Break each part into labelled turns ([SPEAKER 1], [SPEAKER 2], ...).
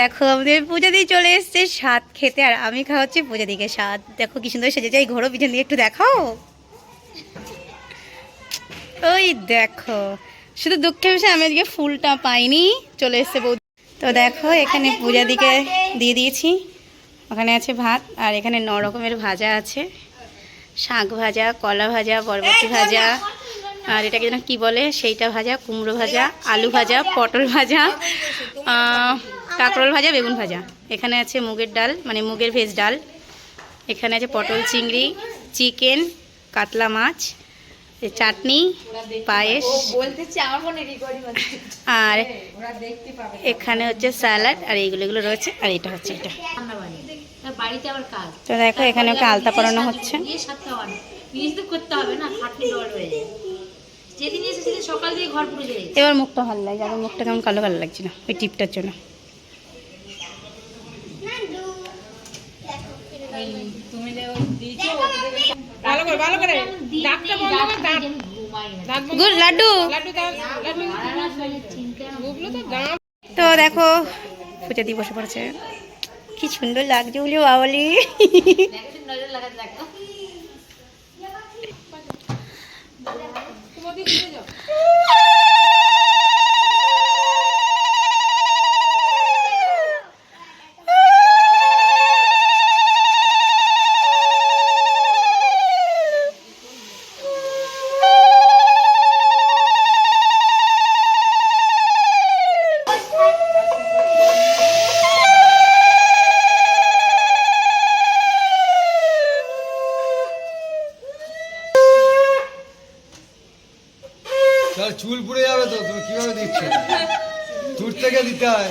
[SPEAKER 1] দেখো, আমাদের পূজা দিয়ে চলে এসছে স্বাদ খেতে, আর আমি খাওয়াচ্ছি পূজা দিকে স্বাদ। দেখো কি সুন্দর সেজে যাই ঘোরো পিছন দিয়ে একটু দেখাও। ওই দেখো, শুধু দুঃখের বিষয়, আমি আজকে ফুলটা পাইনি, চলে এসছে বৌদি। তো দেখো, এখানে পূজা দিকে দিয়ে দিয়েছি। ওখানে আছে ভাত, আর এখানে ন রকমের ভাজা আছে। শাক ভাজা, কলা ভাজা, বরবটি ভাজা, আর এটাকে যেন কী বলে, সেইটা ভাজা, কুমড়ো ভাজা, আলু ভাজা, পটল ভাজা কাঁকরোল ভাজা, বেগুন ভাজা। এখানে আছে মুগের ডাল মানে মুগের ভেজ ডাল। এখানে আছে পটল চিংড়ি, চিকেন, কাতলা মাছ চাটনি, পায়েস। আর এখানে হচ্ছে স্যালাড, আর এইগুলো এগুলো রয়েছে, আর এটা হচ্ছে এটা। তো দেখো, এখানে ওকে আলতা পরানো হচ্ছে। এবার মুখটা ভালো লাগে আমার মুখটা কেমন কালো ভালো লাগছে না ওই টিপটার জন্য
[SPEAKER 2] তুমি দিয়েছ ভালো করে ভালো করে। ডাকটা বন্ধ কর ডাক
[SPEAKER 1] গুড লাড্ডু। তো দেখো পূজা দিয়ে বসে পড়েছে। কি সুন্দর লাগছে বলি বাবলি।
[SPEAKER 2] লাগাতে
[SPEAKER 3] চুল পুড়ে যাবে তো তুমি কীভাবে দিচ্ছ? দূর থেকে দিতে হয়।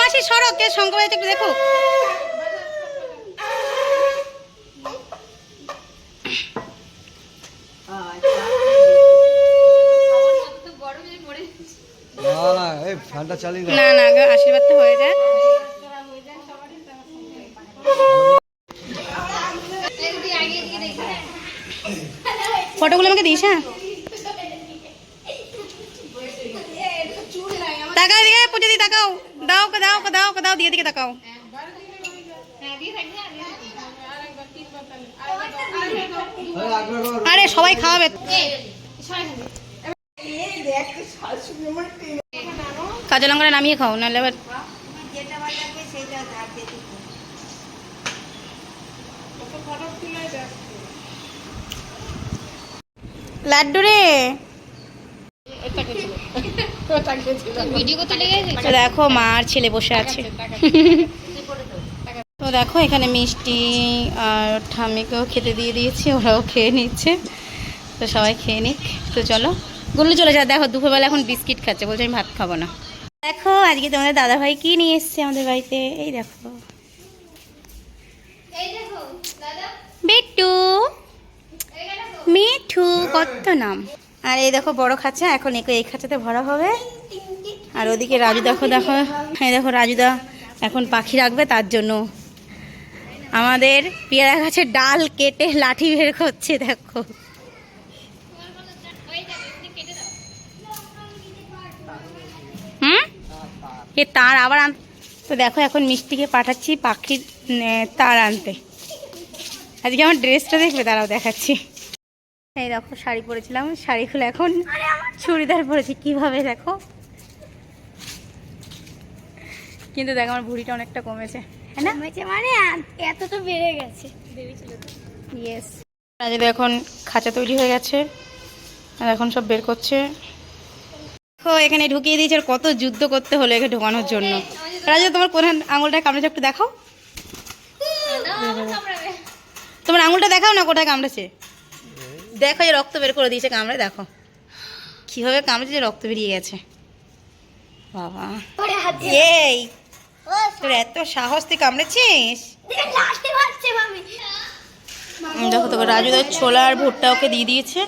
[SPEAKER 1] মাসি সড়ক কে বাজাচ্ছে একটু দেখো।
[SPEAKER 3] এই চালিয়ে
[SPEAKER 1] না না আশীর্বাদটা হয়ে যায়। ফটোগুলো আমাকে দিস হ্যাঁ? তাকাও দিকে পুজো দি, তাকাও। দাও কে দাও কে দাও কে দাও, দিয়ে দিকে তাকাও।
[SPEAKER 3] আরে,
[SPEAKER 1] সবাই খাওয়াবে। কাঁচা লঙ্কাটা নামিয়ে খাও, নাহলে আবার লাড্ডু রে। তো দেখো মা আর ছেলে বসে আছে। তো দেখো এখানে মিষ্টি আর ঠাম্মিকেও খেতে দিয়ে দিয়েছি ওরাও খেয়ে নিচ্ছে। তো সবাই খেয়ে নিক। তো চলো গুল্লু চলে যা দেখো দুপুরবেলা এখন বিস্কিট খাচ্ছে বলছে আমি ভাত খাব না। দেখো আজকে তোমাদের দাদাভাই কি নিয়ে এসছে আমাদের বাড়িতে? এই দেখো। বিট্টু। মিঠু কত নাম। আর এই দেখো বড় খাঁচা, এখন একে এই খাঁচাতে ভরা হবে। আর ওদিকে রাজু, দেখো দেখো, এই দেখো রাজুদা এখন পাখি রাখবে তার জন্য। আমাদের পেয়ারা গাছের ডাল কেটে লাঠি বের করছে, দেখো। হুম? এ তার আবার আন তো দেখো এখন মিষ্টিকে পাঠাচ্ছি পাখির তার আনতে। আজকে আমার ড্রেসটা দেখবে তারাও দেখাচ্ছি। এই দেখো শাড়ি পরেছিলাম। শাড়ি খুলে এখন চুড়িদার পরেছি। কীভাবে দেখো? কিন্তু দেখো আমার ভুঁড়িটা অনেকটা কমেছে। হ্যাঁ না?
[SPEAKER 4] মানে এত তো বেড়ে গেছে।
[SPEAKER 1] ইয়েস রাজুদা এখন খাঁচা তৈরি হয়ে গেছে। আর এখন সব বের করছে। দেখো এখানে ঢুকিয়ে দিয়েছে আর কত যুদ্ধ করতে হলো একে ঢোকানোর জন্য। রাজু তোমার কোন আঙুলটা কামড়েছে একটু দেখাও। তোমার আঙুলটা দেখাও না কোথায় কামড়েছে? দেখো যে রক্ত বের করে দিয়েছে কামড়ে দেখো। কীভাবে কামড়েছে যে রক্ত বেরিয়ে গেছে। বাবা। এই তোর এত সাহস তুই কামড়েছিস? দেখো তোকে রাজুদার ছোলা আর ভুট্টা ওকে দিয়ে দিয়েছে।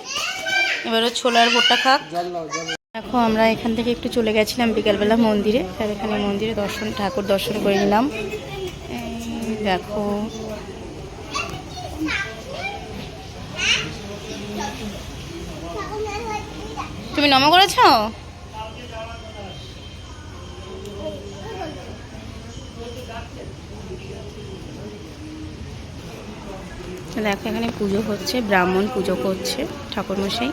[SPEAKER 1] এবার ও ছোলা আর ভুট্টা খাক। দেখো আমরা এখান থেকে একটু চলে গেছিলাম বিকালবেলা মন্দিরে। আর এখানে মন্দিরে দর্শন ঠাকুর দর্শন করে নিলাম। দেখো তুমি নম করেছ? দেখো এখানে পুজো হচ্ছে ব্রাহ্মণ পুজো করছে ঠাকুরমশাই।